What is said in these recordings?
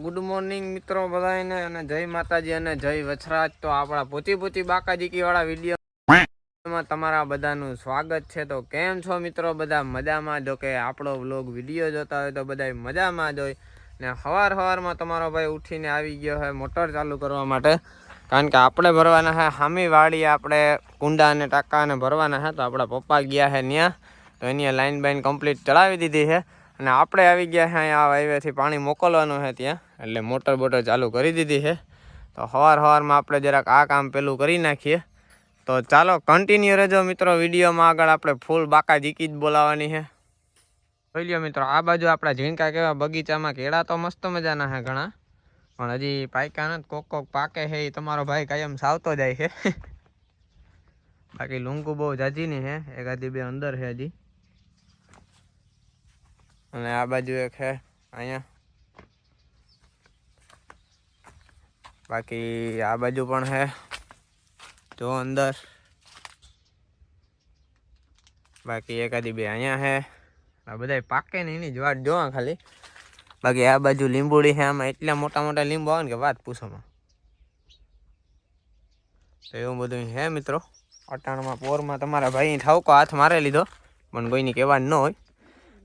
Good morning મિત્રો બધાને અને જય માતાજી અને જય વછરાજ તો આપણા પોતી પોતી બાકાજીકી વાળા વીડિયો તમારા બધાનું સ્વાગત છે. તો કેમ છો મિત્રો? બધા મજામાં? જો કે આપણો વ્લોગ વીડિયો જોતા હોય તો બધા મજામાં જ હોય. ને સવાર સવારમાં તમારો ભાઈ ઉઠીને આવી ગયો હોય મોટર ચાલુ કરવા માટે. કારણ કે આપણે ભરવાના છે હામી વાળી આપણે કુંડા અને ટાંકા અને ભરવાના છે તો આપણા પપ્પા ગયા છે ત્યાં તો એની લાઈન બાઈન કમ્પ્લીટ ચડાવી દીધી છે અને આપણે આવી ગયા છે અહીંયા હાઈવેથી પાણી મોકલવાનું છે ત્યાં. એટલે મોટર બોટર ચાલુ કરી દીધી છે. તો સવાર સવારમાં આપણે જરાક આ કામ પેલું કરી નાખીએ. તો ચાલો કન્ટિન્યુ રહેજો મિત્રો વિડીયોમાં આગળ આપણે ફૂલ બાકા જીકી જ બોલાવવાની છે. જોઈ લ્યો મિત્રો, આ બાજુ આપણા ઝીણકા કેવા બગીચામાં કેળા તો મસ્ત મજાના છે ઘણા. પણ હજી પાક્યા નથી કોક કોક પાકે છે એ તમારો ભાઈ કાયમ સાવતો જાય છે. બાકી લુંગુ બહુ જાજીની છે એકાદી બે અંદર છે હજી. અને આ બાજુ એક છે, અહીંયા. બાકી આ બાજુ પણ છે જો અંદર. બાકી એકાદી બે અહીંયા છે આ બધા પાકે ને એની જ વાત જોવા ખાલી. બાકી આ બાજુ લીંબુડી છે આમાં એટલા મોટા મોટા લીંબુ આવે ને કે વાત પૂછોમાં તો એવું બધું છે મિત્રો. અટાણમાં, પોરમાં તમારા ભાઈ ઠાવકો હાથ મારે લીધો, પણ કોઈની કહેવાનું ન હોય.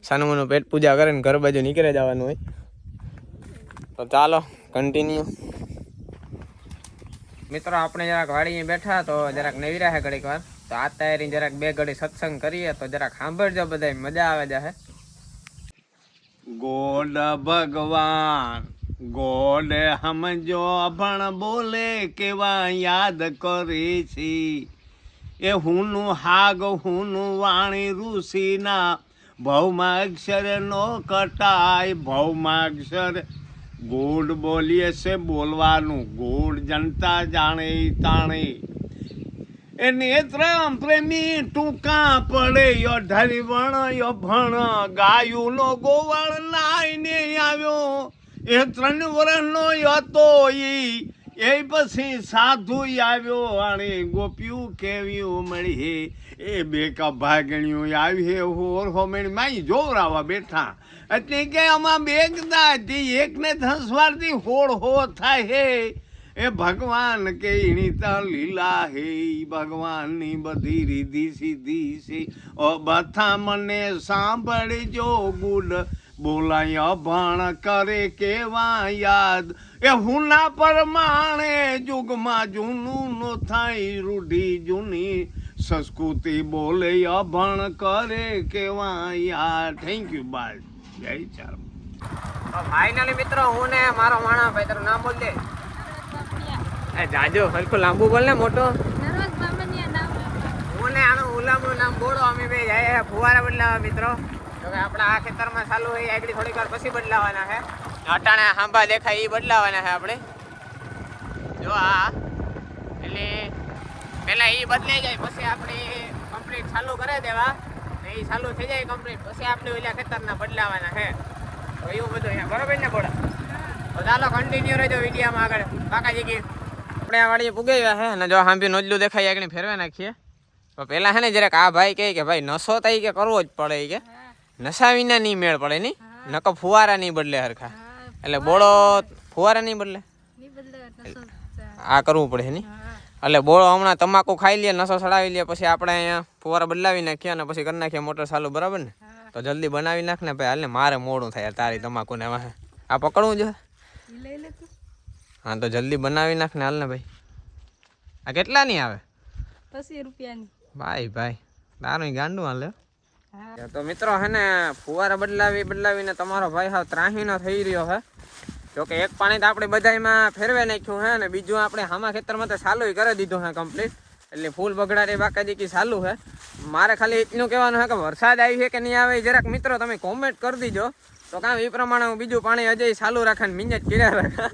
સાનુમાનું પેટ પૂજા કરે ને ઘર બાજુ નીકળે જવાનું હોય. તો ચાલો કન્ટિન્યુ મિત્રો, આપણે જરાક વાડીએ બેઠા તો જરાક નવી છે ઘડીક વાર. તો આ તૈયારી જરાક બે ઘડી સત્સંગ કરીએ તો જરાક સાંભળજો બધા મજા આવે જાહે. ગોડ ભગવાન, ગોડ સમજો પણ બોલે કેવા યાદ કરે છે. એ હુનું હાગ, હુંનું વાણી ઋષિના ભૌમાક્ષર નો કટાય, ભૌમાક્ષર ગોડ બોલીએ છે બોલવાનું. ગોડ જનતા જાણે તાણે. એ નેત્ર પ્રેમી ટૂંકા પડે, યો ધરિવણ યો ભણ. ગાયું નો ગોવાળ નાઈને આવ્યો. એ ત્રણ વર્ષનો હતો ઈ. એ પછી સાધુ આવ્યો અને ગોપિયું કેવ્યું મળી? એ બે ભાગણીઓ આવી હે હોર હોમણી માઈ જોરાવા બેઠા. એટલે કે આમાં બે હતી એકને હસવારથી હોળ હો થાય હે. એ ભગવાન કે એની લીલા હે ભગવાનની બધી રીધી સીધી સી ઓ બથા મને સાંભળજો ગુડ. બોલાય અભણ કરે કેવા યાદ? એ હુના પ્રમાણે જુગમાં જૂનું નો થાય રૂઢી જૂની. સંસ્કૃતિ બોલે અભણ કરે કેવા યાદ? થેન્ક યુ બાય જય ચાર. ફાઇનલી મિત્રો હું ને મારો માણા ભાઈ તારું નામ બોલ દે. એ જાજો હલકો લાંબુ બોલ ને મોટો. હું ને આનું ઉલામનું નામ બોલો અમે બે જાય ફુવારા બદલાવા મિત્રો. તો કે આપણા આ ખેતરમાં ચાલુ હોય આગળ થોડીક વાર પછી બદલાવાના છે. અટાણા હાંભા દેખાય એ બદલાવાના છે આપણે. જો આ એટલે પેલા એ બદલાઈ જાય પછી આપણે કમ્પ્લીટ ચાલુ કરી દેવા. એ ચાલુ થઈ જાય કમ્પ્લીટ પછી આપણે ઓલા ખેતરના બદલાવાના છે. તો એવું બધું અહીંયા બરોબર ને બોડા તો ચાલો કન્ટિન્યુ રહેજો વિડીયામાં આગળ. કાકાજી કી. આપણે આ વાળી પુગાવ્યા છે અને જો હાંભી નોજલું દેખાય આગળ ફેરવા નાખીએ. તો પેલા છે ને જરાક આ ભાઈ કહે કે ભાઈ નશો થાય કે કરવો જ પડે કે. નશા વિના નહીં મેળ પડે નહીં? નકો ફુવારા નહીં બદલે હરખા. એટલે બોળો ફુવારા નહીં બદલે? આ કરવું પડે નહીં? એટલે બોળો હમણાં તમાકુ ખાઈ લે નશો ચડાવી લે પછી આપણે અહીંયા ફુવારા બદલાવી નાખીએ અને પછી કરી નાખીએ મોટર ચાલુ બરાબર ને? તો જલ્દી બનાવી નાખ ને ભાઈ હાલ ને મારે મોડું થાય તારી તમાકુ ને વાહે આ પકડવું જો હા તો જલ્દી બનાવી નાખ ને હાલ ને ભાઈ. આ કેટલા ની આવે? પચીસ રૂપિયાની. ભાઈ ભાઈ તારું ગાંડું હાલે તો મિત્રો હે ને, ફુવારા બદલાવી, બદલાવીને તમારો ભાઈ હાવ ત્રાહીનો થઈ રહ્યો હે. જોકે એક પાણી તો આપણે બધામાં ફેરવે નાખ્યું હે ને, બીજું આપણે હામા ખેતરમાં તો ચાલુ કરી દીધું હે કમ્પ્લીટ એટલે ફૂલ બગડારી બાકાજી કી ચાલુ હે. મારે ખાલી એટલું કહેવાનું હે કે વરસાદ આવી છે કે નહીં આવે જરાક મિત્રો તમે કોમેન્ટ કરી દીજો. તો કામ એ પ્રમાણે હું બીજું પાણી હજી ચાલુ રાખે ને મિંજત કર્યા રાખે.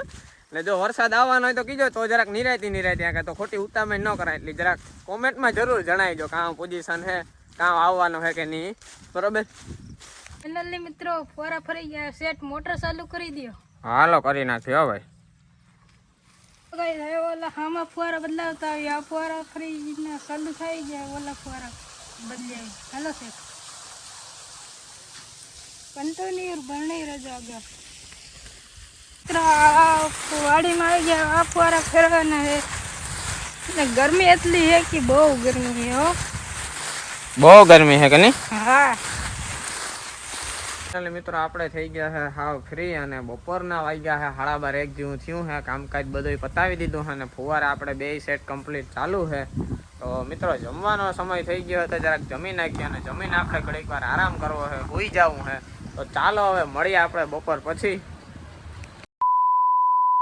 એટલે જો વરસાદ આવવાનો હોય તો કીજો, તો જરાક નિરાયતી નિરાયતી આ તો ખોટી ઉતામણ ન કરાય. એટલે જરાક કોમેન્ટમાં જરૂર જણાવજો કાં પોઝિશન હે. કાં આવવાનો છે કે નહીં? બરોબર? ફાઇનલી મિત્રો ફોરા ફરી ગયા સેટ મોટર ચાલુ કરી દો હાલો કરી નાખ્યો હો ભાઈ. હવે ઓલા હામાં ફુવારા બદલાવતા આવી આ ફુવારા ફરી ચાલુ થઈ ગયા ઓલા ફુવારા આવી હાલો સેટ. કન્ટિન્યુ ભરણી રજા ગયા વાડીમાં આવી ગયા આ ફુવારા ફેરવાના છે. ને ગરમી એટલી છે કે બહુ ગરમી છે હો. બહુ ગરમી છે કે નહીં? હા. મિત્રો આપણે થઈ ગયા છે હાવ ફ્રી અને બપોરના વાગ્યા છે સાડા બાર એક જેવું થયું છે કામકાજ બધું પતાવી દીધું છે અને ફુવારા આપણે બે સેટ કમ્પ્લીટ ચાલુ છે. તો મિત્રો જમવાનો સમય થઈ ગયો હતો જરાક જમી નાખીએ અને જમીન આપણે ઘડીક વાર આરામ કરવો છે હોઈ જવું છે. તો ચાલો હવે મળીએ આપણે બપોર પછી.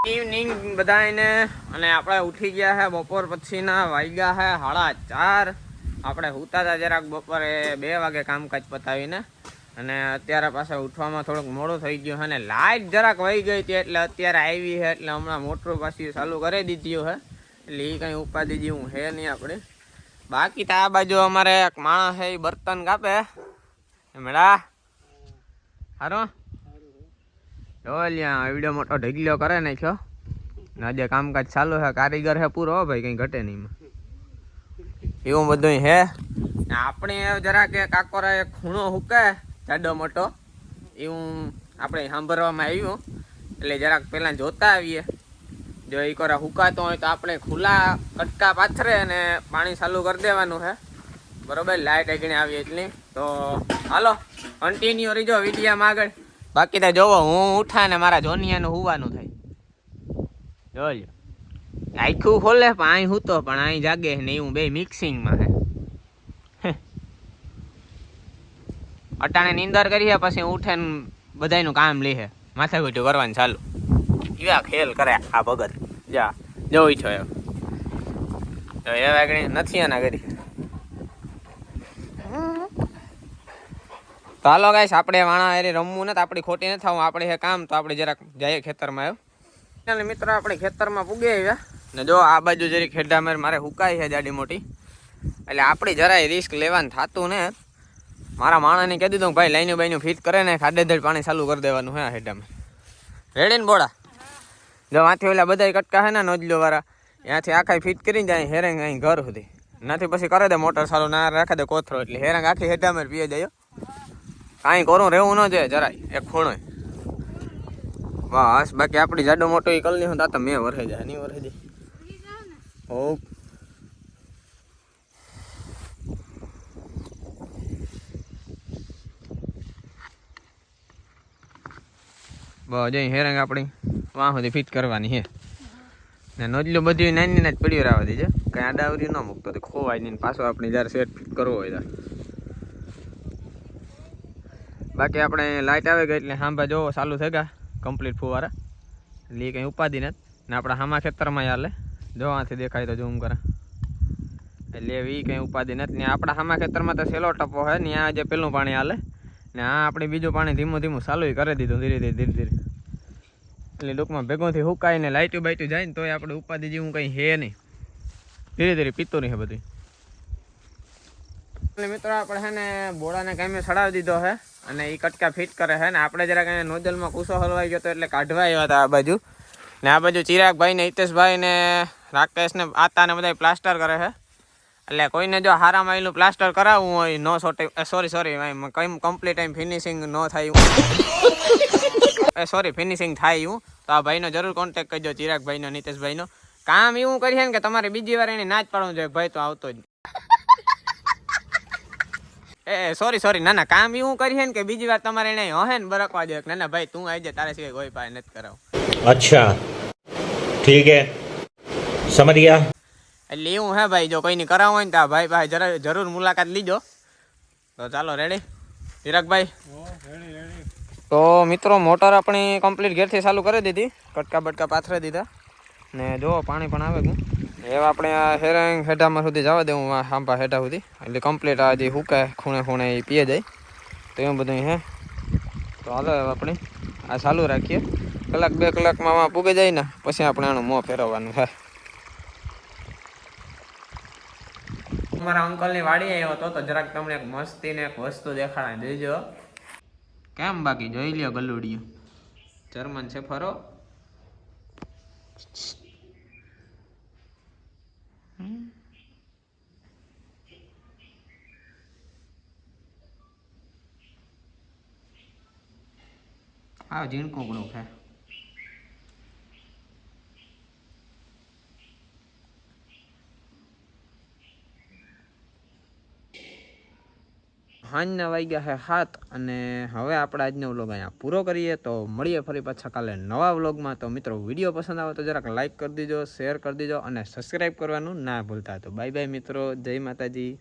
ઇવનિંગ બધાને અને આપણે ઉઠી ગયા છે બપોર પછીના વાગ્યા છે સાડા ચાર. આપણે સૂતા હતા જરાક બપોરે બે વાગે કામકાજ પતાવીને, અને અત્યારે પાછા ઉઠવામાં થોડુંક મોડું થઈ ગયું અને લાઇટ જરાક વહી ગઈ હતી એટલે અત્યારે આવી છે, એટલે હમણાં મોટરું પાછી ચાલુ કરી દીધી છે, એટલે એ કંઈ ઉપાધિ જેવું છે નહીં આપણે. બાકી તો આ બાજુ અમારે એક માણસ છે એ બર્તન કાપે. મેળા. હારો. લ્યા વીડિયો મોટો ઢગલ્યો કરે નાખ્યો આજે કામકાજ ચાલુ છે, કારીગર છે પૂરો હો ભાઈ, કંઈ ઘટે નહીં એમાં. એવું બધું હે? આપણે જરાક કે કાકોરા ખૂણો હુકે, જાડો મોટો. એવું આપણે સાંભળવામાં આવ્યું. એટલે જરાક પહેલાં જોતા આવીએ. જો એ કોરા હુકાતો હોય તો આપણે ખુલ્લા કટકા પાથરે અને પાણી ચાલુ કરી દેવાનું છે બરોબર? લાઇટ આગળ આવી એટલી. તો હાલો કન્ટિન્યુ રહીજો વિડીયામાં આગળ. બાકી તો જોવો, હું ઉઠા ને મારા જોનિયાનું હુવાનું થાય. જોજો. આખું ખોલે, પણ અહીં હૂતો પણ અહીં જાગે ને એવું બે મિક્સિંગમાં હે. અટાણે નીંદર કરીએ, પછી ઉઠે ને બધાયનું કામ લે માથે ગોઠું કરવાનું ચાલુ. એવા ખેલ કરે આ ભગત. જા જોઈ છો એમ તો એ વાગણી નથી એના કરી તો હાલો ગાઈશ આપણે વાણા એરી રમવું નથી, આપણી ખોટી નથી થવું આપણે હે કામ, તો આપણે જરાક જઈએ ખેતરમાં આવ્યો ચાલો મિત્રો, આપણે ખેતરમાં પૂગી આવ્યા. ને જો આ બાજુ જરી ખેડામેર મારે હુકાય છે જાડી મોટી. એટલે આપણી જરાય રિસ્ક લેવાનું થતું ને. મારા માણાને કહી દીધું ભાઈ લાઈનું બાઈનું ફિટ કરે ને ખાડેધડ પાણી ચાલુ કરી દેવાનું હે હેડામાં રેડી ને બોડા? જો આથી ઓલા બધા કટકા હે ને, નોજલો વાળા, ત્યાંથી આખા ફિટ કરીને જાય હેરંગ અહીં ઘર સુધી. નાથી પછી કરે દે મોટર ચાલુ ના રાખે દે કોથરો, એટલે હેરંગ આખી હેડામેર પીએ જાય કાંઈ કરું, રહેવું ન જોઈએ જરાય, એક ખૂણો બસ, બાકી આપણી જાડો મોટો એ કલની હું તો મેં વરહે જાય, નહીં વરહે જાય. ઓ બસ જઈ હેરંગ આપણી વાહ સુધી ફિટ કરવાની છે ને નોજલું બધું નાની નાની પડ્યું રાવા દેજે. કંઈ આડાવરી ન મૂકતો ખોવાય નહીં પાછો આપણે જ્યારે સેટ ફિટ કરવો હોય ત્યારે. બાકી આપણે લાઇટ આવે ગઈ એટલે સાંભા જોવો, ચાલુ થઈ ગયા કમ્પ્લીટ ફુવારા. એટલે એ કંઈ ઉપાધિ નથી. ને આપણા હામા ખેતરમાં હાલે જોવાથી દેખાય તો જૂમ કરે. એટલે એવી કંઈ ઉપાધિ નથી. ને આપણા હામા ખેતરમાં તો સેલો ટપો હોય, ને આ જે પેલું પાણી હાલે, ને આ આપણે બીજું પાણી ધીમું ધીમું ચાલુ કરી દીધું ધીરે ધીરે ધીરે ધીરે. એટલે ટૂંકમાં ભેગોથી હુકાય ને લાઇટું બાઇટું જાય ને તોય આપણે ઉપાધિ જેવું કંઈ હે નહીં. ધીરે ધીરે પીતું નહીં હે બધું મિત્રો, આપણે છે ને બોળાને કામે ચડાવી દીધો છે અને એ કટકા ફિટ કરે છે ને. આપણે જરાક અહીંયા નોજલમાં કૂસો હલવાઈ ગયો હતો એટલે કાઢવા આવ્યા હતા આ બાજુ. ને આ બાજુ ચિરાગભાઈ ને હિતેશભાઈ ને રાકેશ ને આતા ને બધા પ્લાસ્ટર કરે છે એટલે કોઈને જો હારા માઇલનું પ્લાસ્ટર કરાવવું હોય, નો સોરી સોરી કઈ કમ્પ્લીટ એમ ફિનિશિંગ ન થાય સોરી ફિનિશિંગ થાય એવું. તો આ ભાઈનો જરૂર કોન્ટેક કરજો ચિરાગભાઈનો, નીતેશભાઈનો. કામ એવું કરીએ ને કે તમારે બીજી વાર એને ના જ પાડવું જોઈએ ભાઈ તો આવતો જ એ સોરી સોરી ના ના કામ એવું કરીએ ને કે બીજી વાર તમારે નહીં હે ને બરકવા દે. ના ના ભાઈ તું આવી જાય તારા સિવાય કોઈ પાસે નથી કરાવ. અચ્છા. ઠીક હે. સમજ ગયા એટલે હે ભાઈ જો કોઈ કોઈની કરાવ હોય ને તો ભાઈ ભાઈ જરા જરૂર મુલાકાત લીજો. તો ચાલો રેડી વિરાગભાઈ તો મિત્રો મોટર આપણી કમ્પ્લીટ ઘેરથી ચાલુ કરી દીધી. કટકા બટકા પાથરી દીધા. ને જો પાણી પણ આવે કે? એવા આપણે આ હેરાંગ હેઠામાં સુધી જવા દેવું આ હાંભા હેઠા સુધી. એટલે કમ્પ્લીટ આ જે હુકાય ખૂણે ખૂણે એ પીએ જાય. તો એમ બધું હે. તો હાલો આપણે આ ચાલુ રાખીએ. કલાક બે કલાકમાં આમાં પૂગે જાય ને, પછી આપણે આનું મોં ફેરવવાનું હે મારા અંકલની વાડી આવ્યો હતો, તો જરાક તમને એક મસ્તી ને એક વસ્તુ દેખાડી દેજો કેમ બાકી? જોઈ લ્યો ગલુડિયું. જર્મન છે ફરો. આ ઝીણકું ઘણું ખાય. હાંજના વાગ્યા છે સાત અને હવે આપણે આજનો વ્લોગ અહીંયા પૂરો કરીએ તો મળીએ ફરી પાછા કાલે નવા વ્લોગમાં. તો મિત્રો, વીડિયો પસંદ આવે તો જરાક લાઇક કરી દીજો શેર કરી દીજો અને સબસ્ક્રાઈબ કરવાનું ના ભૂલતા. તો બાય બાય મિત્રો, જય માતાજી.